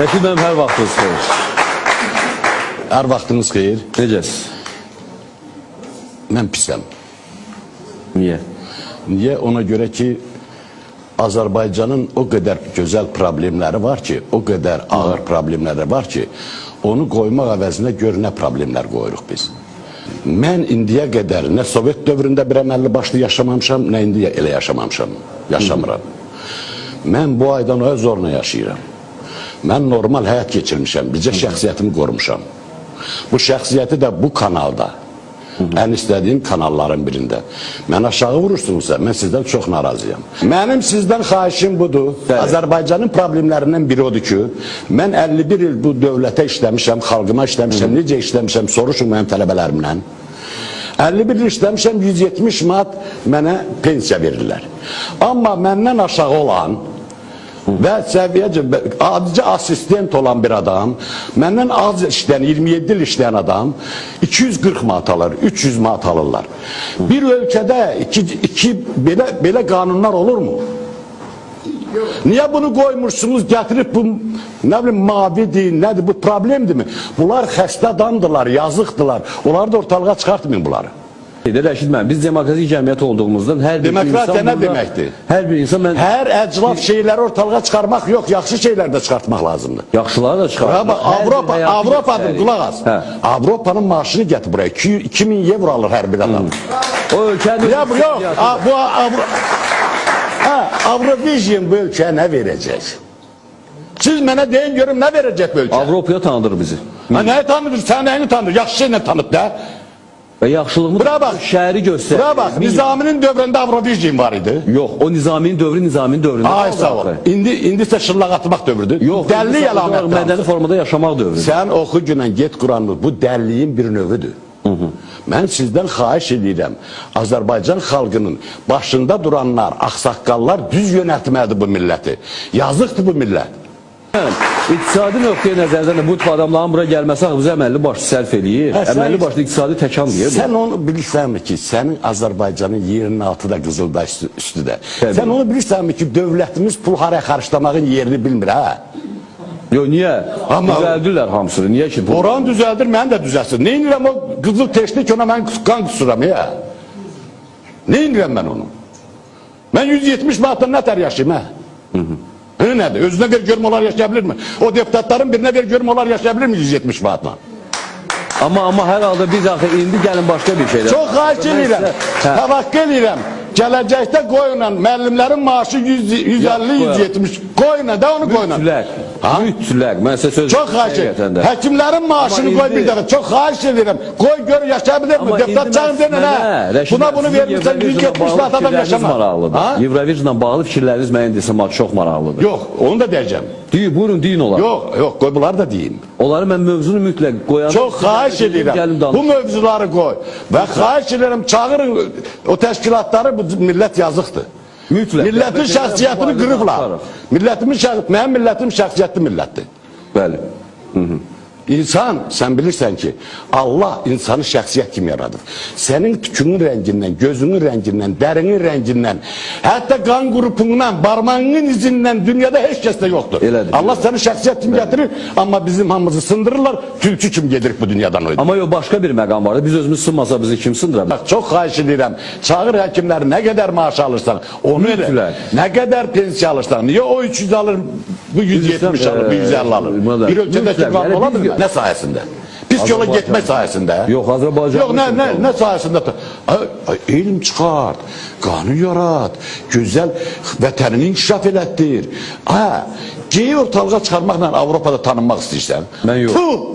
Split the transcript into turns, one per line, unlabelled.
Rəşid mənim hər vaxtınız xeyir.
Hər vaxtınız xeyir.
Necəsiz?
Mən pisəm.
Niyə?
Niyə? Ona görə ki, Azərbaycanın o qədər gözəl problemləri var ki, o qədər ağır problemləri var ki, onu qoymaq əvəzinə gör nə problemlər qoyuruq biz. Mən indiyə qədər nə Sovet dövründə bir əməlli başlı yaşamamışam, nə indi elə yaşamamışam. Yaşamıram. Mən bu aydan o zorla yaşayıram. Mən normal həyat keçirmişəm, bizə şəxsiyyətimi qorumuşam. Bu şəxsiyyəti də bu kanalda, ən istədiyim kanalların birində. Mən aşağı vurursunuzsa, mən sizdən çox narazıyam. Mənim sizdən xahişim budur.
Bəli.
Azərbaycanın problemlərindən biri odur ki, mən 51 il bu dövlətə işləmişəm, xalqıma işləmişəm, necə işləmişəm, soruşun mənim tələbələrimdən. 51 il işləmişəm, 170 manat mənə pensiya verirlər. Amma məndən aşağı olan və səviyyəcə adicə assistent olan bir adam, məndən az işləyən 27 il işləyən adam 240 manat alır, 300 manat alırlar. Bir ölkədə iki, iki belə belə qanunlar olurmu? Niyə bunu qoymursunuz, gətirib bu nə bilim mavidir, nədir bu problemdirmi? Bunlar xəstə adamdırlar, yazıqdırlar. Onları da ortalığa çıxartmayın bunları.
Rəşid mənim, biz demokratik cəmiyyət olduğumuzdan hər bir
Demokratiya
insan burada-
deməkdir?
Hər bir insan mən
Hər əclaf şeyləri ortalığa çıxarmaq yox, yaxşı şeylər də çıxartmaq lazımdır.
yaxşıları da həyatı
Avropadır,
göstərir.
qulaq as.
Hə.
Avropanın maaşını gətir buraya. 200 2000 evro alır hər bir adam.
O ölkənin
Ya bu yox, a, bu Avro Ha, Avrovision bu ölkəyə nə verəcək? Siz mənə deyin görüm nə verəcək bu ölkə?
Avropaya tanıdır bizi.
Ha, nəyi tanıdır? Sən nəyini tanıdır? Yaxşı şeylə tanıt da.
Və yaxşılığımı
Bura bax.
şəhəri göstərir.
Bura bax, Nizaminin dövründə Avrovision var idi.
Yox, o Nizaminin dövrü Nizaminin dövründə.
Ay sağ ol. İndi indi isə şırlaq atmaq dövrüdür.
Yox,
dəlli əlamətdir.
Mədəni formada yaşamaq dövrüdür.
Sən oxu günən get Quranı. Bu dəlliyin bir növüdür. Mən sizdən xahiş edirəm. Azərbaycan xalqının başında duranlar, ağsaqqallar düz yönətməlidir bu milləti. Yazıqdır bu millət.
Hə, İqtisadi nöqteyi nəzərdən də bu tip adamların bura gəlməsi bizə əməlli başlı sərf eləyir.
Hə, sən-
Əməlli başlı iqtisadi təkan deyir bu.
Sən onu bilirsənmi ki, sənin Azərbaycanın yerinin altıda qızılda üstü, üstüdə.
Təbii.
Sən onu bilirsənmi ki, dövlətimiz pul haraya xərclamağın yerini bilmir ha?
Yox, niyə?
Amma-
Düzəldirlər hamısını. Niyə ki? Bu...
Oran düzəldir, mən də düzəlsin. Nə edirəm o qızıl teşlik ona mən qan qusuram ya? Nə edirəm mən onu? Mən 170 manatdan nə tər yaşayım hə? Hı nədir? Özünə ver görüm onlar yaşaya bilirmi? O deputatların birinə ver görüm onlar yaşaya bilirmi 170 manatla?
Amma amma hər halda biz axı indi gəlin başqa bir şeydə.
Çox xahiş edirəm,
Hə.
təvəqqə edirəm. Gələcəkdə qoyunan müəllimlərin maaşı 100, 150, 170. Qoyuna da onu qoyuna. Ha?
Mütləq. Mən sizə söz
Çox xahiş edirəm. Həkimlərin maaşını qoy bir dəfə. Çox xahiş edirəm. Qoy gör yaşayabilir mi?
Amma
Deputat
indi
çağır
mən-
denən
mənə,
ha.
Rəşid
Buna bunu vermirsən
Eurovisionla
170
bağlı
manat adam yaşamaz. Ha?
Eurovisionla bağlı fikirləriniz mənim desəm çox maraqlıdır.
Yox, onu da deyəcəm.
Deyin, buyurun deyin olar.
Yox, yox, qoy bunları da deyim.
Onları mən mövzunu mütləq qoyacağam.
Çox xahiş edirəm. Bu mövzuları qoy. Və xahiş edirəm çağırın o təşkilatları bu millət yazıqdır.
Mütləq.
Millətin şəxsiyyətini qırıblar. Millətimin şəxs mənim millətim şəxsiyyətli millətdir.
Bəli.
İnsan, sən bilirsən ki, Allah insanı şəxsiyyət kimi yaradır. Sənin tükünün rəngindən, gözünün rəngindən, dərinin rəngindən, hətta qan qrupundan, barmağının izindən dünyada heç kəs də yoxdur.
Elədir.
Allah səni şəxsiyyət kimi gətirir, amma bizim hamımızı sındırırlar, tülkü kimi gedirik bu dünyadan o
Amma yox başqa bir məqam var. Biz özümüz sınmasa bizi kim sındıra bilər?
Bax, çox xahiş edirəm. Çağır həkimləri nə qədər maaş alırsan, onu elə. Nə qədər pensiya alırsan, niyə o 300 alır, bu 170 alır, bu 150 alır. Bir ölkədə
Mütləq.
ki,
Yəni
ola
biz-
yola
Azərbaycan-
getmək sayəsində.
Yox, Azərbaycan.
Yox, nə, nə, nə sayəsində? Ay, ay, elm çıxart, qanun yarat, gözəl vətənini inkişaf elətdir. Ha, geyi ortalığa çıxarmaqla Avropada tanınmaq istəyirsən.
Mən yox.
Puh!